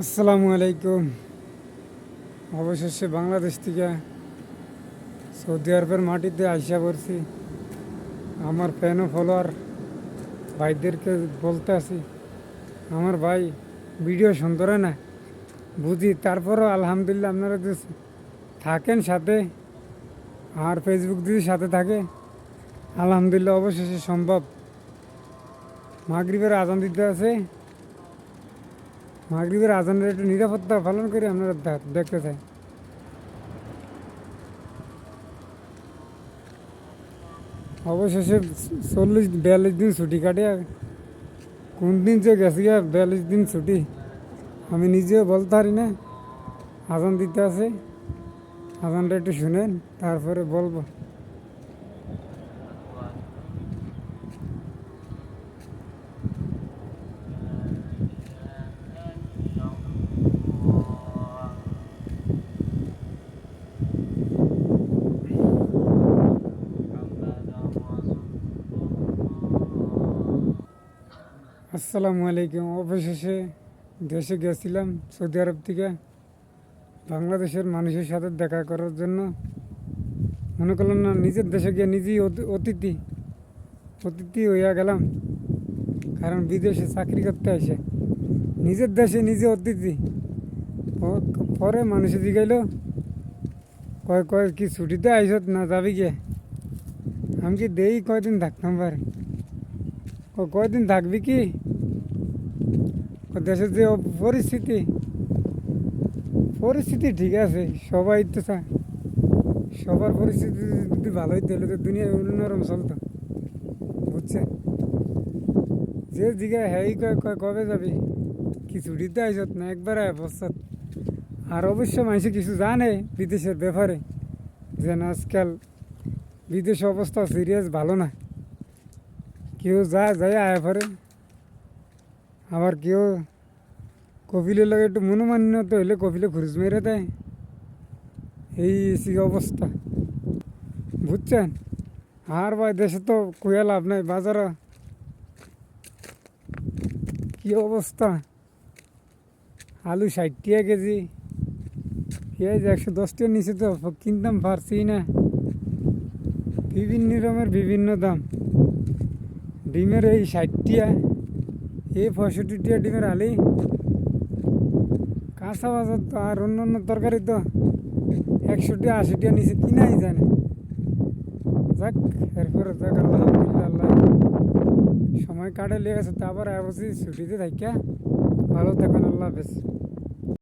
আসসালামু আলাইকুম। অবশেষে বাংলাদেশ থেকে সৌদি আরবের মাটিতে আইসা পড়ছি। আমার ফ্যান ফলোয়ার ভাইদেরকে বলতে আছি, আমার ভাই ভিডিও সুন্দর না? বুঝি তারপরও আলহামদুলিল্লাহ আপনারা যে থাকেন সাথে, আর ফেসবুক যদি সাথে থাকে, আলহামদুলিল্লাহ অবশেষে সম্ভব। মাগরিবের আজান দিতে আছে। মাগরিবের আজানের একটু নিরাপত্তা পালন করে আপনারা দেখতে চাই। অবশেষে চল্লিশ বিয়াল্লিশ দিন ছুটি কাটে কোন দিন যে গেছি গিয়া বিয়াল্লিশ দিন ছুটি, আমি নিজেও বলতে পারি না। আজান দিতে আছে। আজানটা একটু শুনেন, তারপরে বলব। আসসালামু আলাইকুম। অবশেষে দেশে গেছিলাম সৌদি আরব থেকে। বাংলাদেশের মানুষের সাথে দেখা করার জন্য। মনে করলাম না, নিজের দেশে গিয়ে নিজেই অতি- অতিথি। অতিথি হইয়া গেলাম। কারণ বিদেশে চাকরি করতে আসে। নিজের দেশে নিজে অতিথি। পরে মানুষে জিগাইল, কয় কয় কি ছুটিতে আইসত না যাবি গিয়ে আমি কি দেই কয়দিন থাকতাম পারে। ক- কয়দিন থাকবি কি? দেশের যে পরিস্থিতি। পরিস্থিতি ঠিক আছে, সবাই তো সবার পরিস্থিতি যদি ভালো হইতে হলে তো দুনিয়া অন্যরকম চলতো বুঝছে যে জিগা হ্যাঁ কয় কয় কবে যাবি? কি ছুটিতে আইসত না, একবার আয় বসত। আর অবশ্য মানুষে কিছু জানে বিদেশের ব্যাপারে যে না আজকাল বিদেশ অবস্থা সিরিয়াস ভালো না। কেউ যায় যায় আয়া পরে। আবার কেউ কপিলের লগে একটু মনোমান্যত হইলে কপিলে ঘুরুজ মেরে দেয়। এই এসি অবস্থা। বুঝছেন? আর ভাই, দেশে তো কুয়া লাভ নাই, বাজারে। কি অবস্থা? আলু ষাট টাকা কেজি। পেঁয়াজ একশো দশ টাকার নিচে তো কিনতাম, পারছি না। বিভিন্ন রকমের বিভিন্ন দাম। ডিমের এই ষাট টিয়া এই পঁয়ষট্টি টিয়া ডিমের আলি। কাঁচা বাজার তো আর অন্য অন্য তরকারি তো একশো টিয়া আশি টিয়া নিচে কিনাই জানে যাক, এরপরে যাক, আলহামদুলিল্লাহ। আল্লাহ সময় কাটে, লেগেছে তারপর আবার ছুটিতে থাকিয়া, ভালো থাকেন, আল্লাহ হাফেজ।